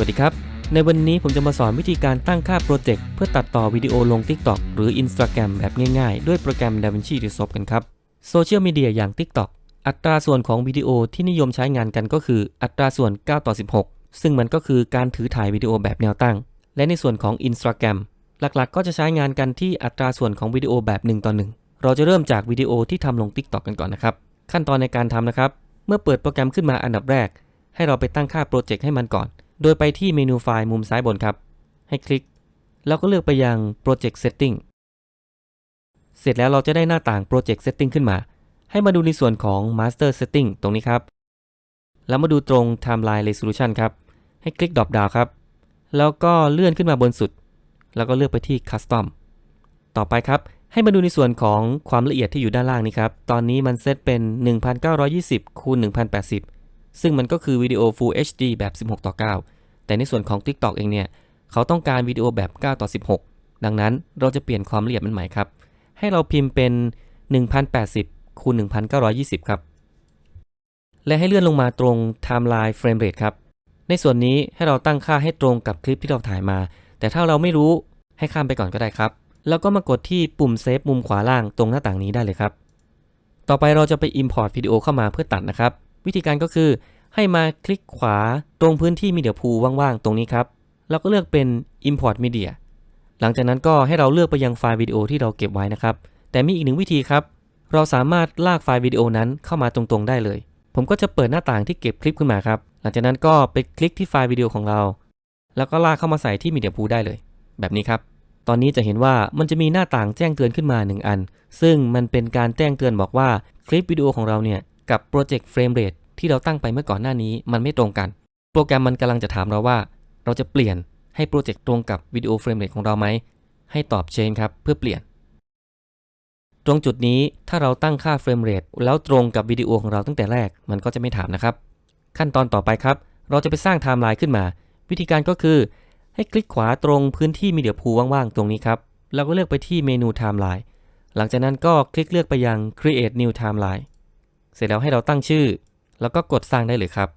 วัสดีครับ ในวันนี้ผมจะมาสอนวิธีการตั้งค่าโปรเจกต์เพื่อตัดต่อวิดีโอลง TikTok หรือ Instagram แบบง่ายๆ ด้วยโปรแกรม DaVinci Resolve กันครับโซเชียลมีเดียอย่าง TikTok อัตราส่วนของวิดีโอที่นิยมใช้งานกันก็คืออัตราส่วน 9 ต่อ 16 ซึ่งมันก็คือการถือถ่ายวิดีโอแบบแนวตั้ง และในส่วนของ Instagram หลักๆ ก็จะใช้งานกันที่อัตราส่วนของวิดีโอแบบ1ต่อ1เราจะเริ่มจากวิดีโอที่ทำลง TikTok กันก่อนนะครับขั้นตอนในการทำนะครับเมื่อเปิดโปรแกรมขึ้นมาอันดับแรก ให้เราไปตั้งค่าโปรเจกต์ให้มันก่อน โดยไปที่เมนูไฟล์มุมซ้ายบนครับ ให้คลิก แล้วก็เลือกไปยัง Project Setting เสร็จแล้วเราจะได้หน้าต่าง Project Setting ขึ้นมา ให้มาดูในส่วนของ Master Setting ตรงนี้ครับ แล้วมาดูตรง Timeline Resolution ครับ ให้คลิก Drop Down ครับ แล้วก็เลื่อนขึ้นมาบนสุด แล้วก็เลือกไปที่ Custom ต่อไปครับ ให้มาดูในส่วนของความละเอียดที่อยู่ด้านล่างนี้ครับ ตอนนี้มันเซตเป็น 1920คูณ1080 ซึ่งมันก็คือวิดีโอ Full HD แบบ 16 ต่อ 9 แต่ในส่วนของ TikTok เองเนี่ย เขาต้องการวิดีโอแบบ 9 ต่อ 16 ดังนั้นเราจะเปลี่ยนความละเอียดมันใหม่ครับ ให้เราพิมพ์เป็น 1080คูณ1920 ครับ และให้เลื่อนลงมาตรง Timeline Frame Rate ครับ ในส่วนนี้ให้เราตั้งค่าให้ตรงกับคลิปที่เราถ่ายมา แต่ถ้าเราไม่รู้ให้ข้ามไปก่อนก็ได้ครับ แล้วก็มากดที่ปุ่มเซฟมุมขวาล่างตรงหน้าต่างนี้ได้เลยครับ ต่อไปเราจะไป Import วิดีโอเข้ามาเพื่อตัดนะครับ วิธีการก็คือ ให้มาคลิกขวาตรงพื้นที่ Media Pool ว่างๆ ตรงนี้ครับ แล้วก็เลือกเป็น Import Media หลังจากนั้นก็ให้เราเลือกไปยังไฟล์วิดีโอที่เราเก็บไว้นะครับ แต่มีอีกหนึ่งวิธีครับ เราสามารถลากไฟล์วิดีโอนั้นเข้ามาตรงๆได้เลย ผมก็จะเปิดหน้าต่างที่เก็บคลิปขึ้นมาครับ หลังจากนั้นก็ไปคลิกที่ไฟล์วิดีโอของเรา แล้วก็ลากเข้ามาใส่ที่ Media Pool ได้เลย แบบนี้ครับ ตอนนี้จะเห็นว่ามันจะมีหน้าต่างแจ้งเตือนขึ้นมา 1 อัน ซึ่งมันเป็นการแจ้งเตือนบอกว่าคลิปวิดีโอของเราเนี่ย กับโปรเจกต์เฟรมเรทที่เราตั้งไปเมื่อก่อนหน้านี้มันไม่ตรงกัน โปรแกรมมันกำลังจะถามเราว่า เราจะเปลี่ยนให้โปรเจกต์ตรงกับวิดีโอเฟรมเรทของเราไหม ให้ตอบ change ครับเพื่อเปลี่ยน ตรงจุดนี้ถ้าเราตั้งค่าเฟรมเรทแล้วตรงกับวิดีโอของเราตั้งแต่แรกมันก็จะไม่ถามนะครับ ขั้นตอนต่อไปครับ เราจะไปสร้างไทม์ไลน์ขึ้นมา วิธีการก็คือ ให้คลิกขวาตรงพื้นที่มีเดียพูว่างๆ ตรงนี้ครับแล้วก็เลือกไปที่เมนู Timeline หลังจากนั้นก็คลิกเลือกไปยัง Create New Timeline เสร็จแล้วให้เราตั้งชื่อ แล้วก็กดสร้างได้เลยครับ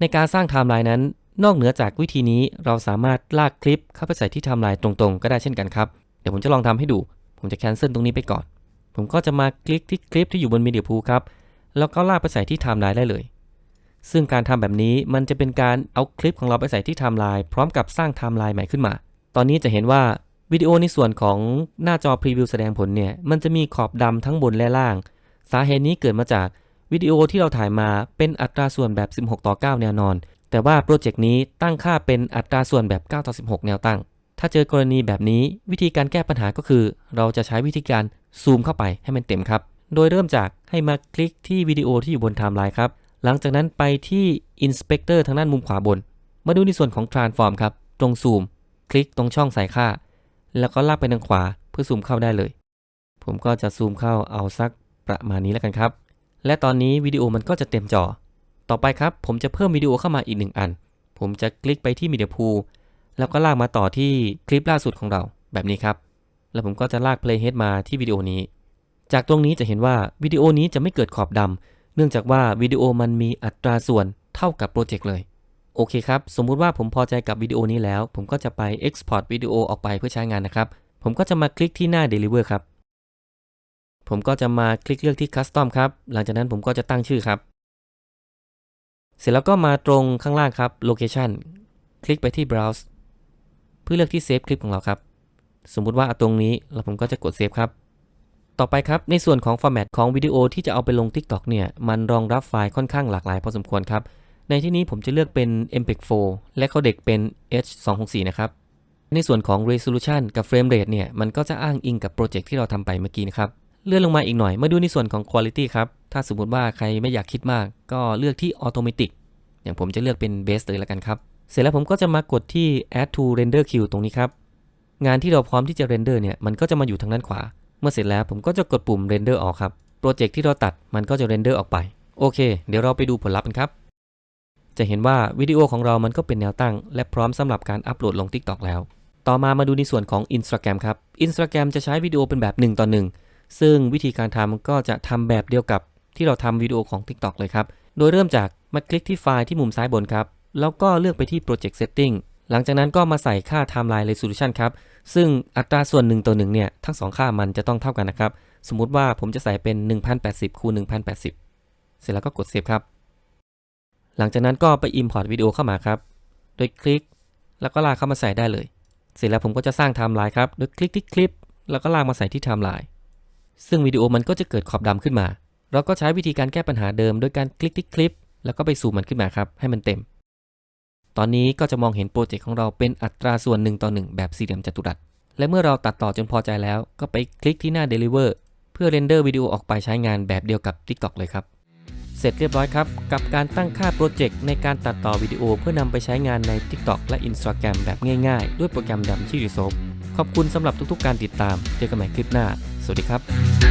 ในการสร้าง Timeline นั้น นอกเหนือจากวิธีนี้เราสามารถลากคลิปเข้าไปใส่ที่ Timeline ตรงๆ ก็ได้เช่นกันครับ เดี๋ยวผมจะลองทำให้ดู ผมจะ cancel ตรงนี้ไปก่อน ผมก็จะมาคลิกที่คลิปที่อยู่บน Media Pool ครับ แล้วก็ลากไปใส่ที่ Timeline ได้เลย ซึ่งการทำแบบนี้มันจะเป็นการเอาคลิปของเราไปใส่ที่ไทม์ไลน์พร้อมกับสร้างไทม์ไลน์ใหม่ขึ้นมา ตอนนี้จะเห็นว่าวิดีโอในส่วนของหน้าจอพรีวิวแสดงผลเนี่ย มันจะมีขอบดำทั้งบนและล่าง สาเหตุนี้เกิดมาจาก วิดีโอที่เราถ่ายมาเป็นอัตราส่วนแบบ 16 ต่อ 9 แนวนอน แต่ว่าโปรเจกต์นี้ตั้งค่าเป็นอัตราส่วนแบบ 9 ต่อ 16 แนวตั้ง ถ้าเจอกรณีแบบนี้วิธีการแก้ปัญหาก็คือ เราจะใช้วิธีการซูมเข้าไปให้มันเต็มครับ โดยเริ่มจากให้มาคลิกที่วิดีโอที่อยู่บนไทม์ไลน์ครับ หลังจากนั้นไปที่ Inspector ทางด้านมุมขวาบน มาดูในส่วนของ Transform ครับ ตรงซูม คลิกตรงช่องใส่ค่า แล้วก็ลากไปทางขวาเพื่อซูมเข้าได้เลย ผมก็จะซูมเข้าเอาสักประมาณนี้แล้วกันครับ และตอนนี้วิดีโอมันก็จะเต็มจอ ต่อไปครับ ผมจะเพิ่มวิดีโอเข้ามาอีกหนึ่งอัน ผมจะคลิกไปที่ Media Pool แล้วก็ลากมาต่อที่คลิปล่าสุดของเราแบบนี้ครับ แล้วผมก็จะลาก Playhead มาที่วิดีโอนี้ จากตรงนี้จะเห็นว่าวิดีโอนี้จะไม่เกิดขอบดำเนื่องจากว่าวิดีโอมันมีอัตราส่วนเท่ากับโปรเจกต์เลย โอเคครับ สมมุติว่าผมพอใจกับวิดีโอนี้แล้ว ผมก็จะไป Export วิดีโอออกไปเพื่อใช้งานนะครับ ผมก็จะมาคลิกที่หน้า Deliver ครับ ผมก็จะมาคลิกเลือกที่ Custom ครับ หลังจากนั้นผมก็จะตั้งชื่อครับ เสร็จแล้วก็มาตรงข้างล่างครับ Location คลิกไปที่ Browse เพื่อเลือกที่ Save คลิปของเราครับ สมมุติว่าตรงนี้แล้วผมก็จะกด Save ครับ ต่อไปครับ ในส่วนของฟอร์แมตของวิดีโอที่จะเอาไปลง TikTok เนี่ย มันรองรับไฟล์ค่อนข้างหลากหลายพอสมควรครับ ในที่นี้ผมจะเลือกเป็น MPEG 4และ codec เป็น H264 นะครับในส่วนของ resolution กับ frame rate เนี่ย มันก็จะอ้างอิงกับโปรเจกต์ที่เราทำไปเมื่อกี้นะครับ เลื่อนลงมาอีกหน่อยมาดูในส่วนของ quality ครับ ถ้าสมมติว่าใครไม่อยากคิดมาก ก็เลือกที่ automatic อย่างผมจะเลือกเป็น base เลยแล้วกันครับ เสร็จแล้วผมก็จะมากดที่ add to render queue ตรงนี้ครับ งานที่เราพร้อมที่จะ render เนี่ย มันก็จะมาอยู่ทางด้านขวา เมื่อเสร็จแล้วผมก็จะกดปุ่ม render ออกครับ โปรเจกต์ที่เราตัดมันก็จะ render ออกไป โอเค เดี๋ยวเราไปดูผลลัพธ์กันครับ จะเห็นว่าวิดีโอของเรามันก็เป็นแนวตั้ง และพร้อมสำหรับการอัปโหลดลง TikTok แล้ว ต่อมามาดูในส่วนของ Instagram ครับ Instagram จะใช้วิดีโอเป็นแบบ1ต่อ1 ซึ่งวิธีการทำก็จะทำแบบเดียวกับที่เราทำวิดีโอของ TikTok เลยครับ โดยเริ่มจากมาคลิกที่ไฟล์ที่มุมซ้ายบนครับ แล้วก็เลือกไปที่ Project Setting หลังจากนั้นก็มาใส่ค่า timeline resolution ครับ ซึ่งอัตราส่วน1ต่อ1เนี่ย ทั้ง 2 ค่ามันจะต้องเท่ากันนะครับ สมมุติว่าผมจะใส่เป็น 1080คูณ1080 เสร็จแล้วก็กดเซฟครับ หลังจากนั้นก็ไป import วิดีโอเข้ามาครับ โดยคลิก แล้วก็ลากเข้ามาใส่ได้เลย เสร็จแล้วผมก็จะสร้างไทม์ไลน์ครับ โดยคลิกที่คลิป แล้วก็ลากมาใส่ที่ไทม์ไลน์ ซึ่งวิดีโอมันก็จะเกิดขอบดำขึ้นมา เราก็ใช้วิธีการแก้ปัญหาเดิมโดยการคลิกที่คลิป แล้วก็ไปซูมมันขึ้นมาครับ ให้มันเต็ม ตอนนี้ก็จะมองเห็นโปรเจกต์ของเราเป็นอัตราส่วน1ต่อ1แบบสี่เหลี่ยมจัตุรัส และเมื่อเราตัดต่อจนพอใจแล้ว ก็ไปคลิกที่หน้า Deliver เพื่อเรนเดอร์วิดีโอออกไปใช้งานแบบเดียวกับ TikTok เลยครับ เสร็จเรียบร้อยครับ กับการตั้งค่าโปรเจกต์ในการตัดต่อวิดีโอเพื่อนำไปใช้งานใน TikTok และ Instagram แบบง่ายๆ ด้วยโปรแกรม DaVinci Resolve ขอบคุณสำหรับทุกๆ การติดตาม เจอกันใหม่คลิปหน้า สวัสดีครับ